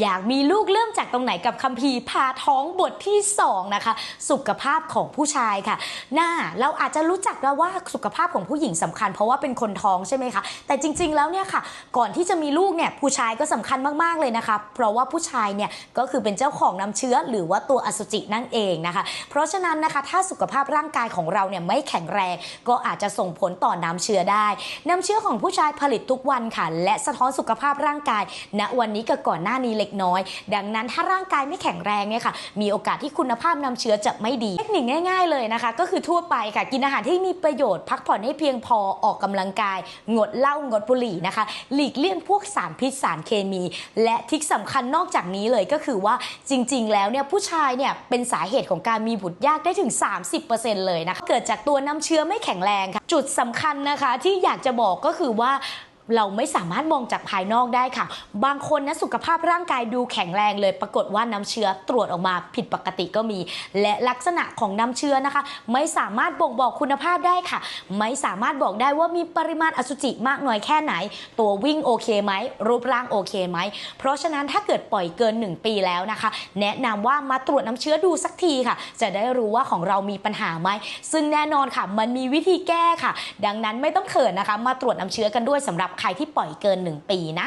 อยากมีลูกเริ่มจากตรงไหนกับคัมภีร์พาท้องบทที่สองนะคะสุขภาพของผู้ชายค่ะ หน้าเราอาจจะรู้จักแล้วว่าสุขภาพของผู้หญิงสำคัญ เพราะว่าเป็นคนท้องใช่ไหมคะแต่จริง ๆ แล้วเนี่ยค่ะ ก่อนที่จะมีลูกเนี่ยผู้ชายก็สำคัญมากๆเลยนะคะ เพราะว่าผู้ชายเนี่ยก็คือเป็นเจ้าของน้ำเชื้อ หรือว่าตัวอสุจินั่นเองนะคะ เพราะฉะนั้นนะคะถ้าสุขภาพร่างกายของเราเนี่ยไม่แข็งแรง ก็อาจจะส่งผลต่อน้ำเชื้อได้ น้ำเชื้อของผู้ชายผลิตทุกวันค่ะ และสะท้อนสุขภาพร่างกายณวันนี้กับก่อนหน้านี้เล็กน้อย ดังนั้นถ้าร่างกายไม่แข็งแรงเนี่ยค่ะ มีโอกาสที่คุณภาพน้ำเชื้อจะไม่ดี เทคนิคง่าย ๆ เลยนะคะ ก็คือทั่วไปค่ะ กินอาหารที่มีประโยชน์ พักผ่อนให้เพียงพอออกกำลังกาย งดเหล้างดบุหรี่นะคะ หลีกเลี่ยงพวกสารพิษสารเคมี และที่สำคัญนอกจากนี้เลยก็คือว่าจริง ๆ แล้วเนี่ยผู้ชายเนี่ยเป็นสาเหตุของการมีบุตรยากได้ถึง 30%เลยนะคะเกิดจากตัวน้ำเชื้อไม่แข็งแรงค่ะ จุดสำคัญนะคะที่อยากจะบอกก็คือว่า เราไม่สามารถมองจากภายนอกได้ค่ะ บางคนนะสุขภาพร่างกายดูแข็งแรงเลย ปรากฏว่าน้ำเชื้อตรวจออกมาผิดปกติก็มี และลักษณะของน้ำเชื้อนะคะ ไม่สามารถบ่งบอกคุณภาพได้ค่ะ ไม่สามารถบอกได้ว่ามีปริมาณอสุจิมากน้อยแค่ไหน ตัววิ่งโอเคไหมรูปร่างโอเคไหม เพราะฉะนั้นถ้าเกิดปล่อยเกิน 1 ปีแล้วนะคะ แนะนำว่ามาตรวจน้ำเชื้อดูสักทีค่ะ จะได้รู้ว่าของเรามีปัญหาไหมซึ่งแน่นอนค่ะ มันมีวิธีแก้ค่ะ ดังนั้นไม่ต้องเขินนะคะ มาตรวจน้ำเชื้อกันด้วยสำหรับใครที่ปล่อยเกิน 1 ปีนะ